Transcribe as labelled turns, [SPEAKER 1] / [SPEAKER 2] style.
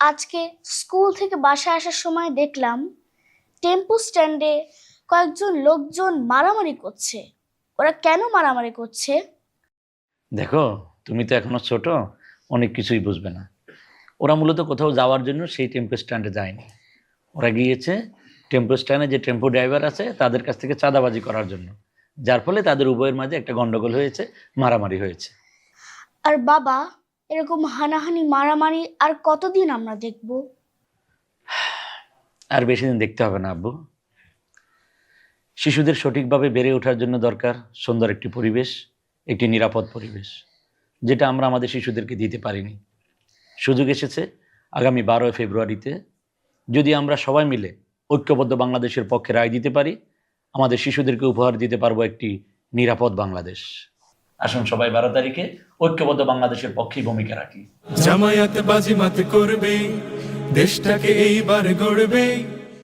[SPEAKER 1] আজকে স্কুল থেকে বাসায় আসার সময় দেখলাম টেম্পো স্ট্যান্ডে কয়েকজন লোকজন মারামারি করছে। ওরা কেন মারামারি করছে?
[SPEAKER 2] দেখো তুমি তো এখনও ছোট অনেক কিছুই বুঝবে না। ওরা মূলত কোথাও যাওয়ার জন্য সেই টেম্পো স্ট্যান্ডে যায়নি। ওরা গিয়েছে টেম্পো স্ট্যান্ডে যে টেম্পো ড্রাইভার আছে তাদের কাছ থেকে চাঁদাবাজি করার জন্য। যার ফলে তাদের উভয়ের মাঝে একটা গন্ডগোল হয়েছে মারামারি হয়েছে।
[SPEAKER 1] আর বাবা এরকম হানাহানি, মারামারি আর কতদিন আমরা দেখব?
[SPEAKER 2] আর বেশি দিন দেখতে হবে না, আব্বু। শিশুদের সঠিকভাবে বেড়ে ওঠার জন্য দরকার সুন্দর একটি পরিবেশ, একটি নিরাপদ পরিবেশ, যেটা আমরা আমাদের শিশুদেরকে দিতে পারিনি। সুযোগ এসেছে আগামী বারোই ফেব্রুয়ারিতে। যদি আমরা সবাই মিলে ঐক্যবদ্ধ বাংলাদেশের পক্ষে রায় দিতে পারি, আমাদের শিশুদেরকে উপহার দিতে পারব একটি নিরাপদ বাংলাদেশ। আসুন সবাই বারো তারিখে ঐক্যবদ্ধ বাংলাদেশের পক্ষে ভূমিকা রাখি।
[SPEAKER 3] জামায়াত বাজিমাত করবে, দেশটাকে এইবার গড়বে।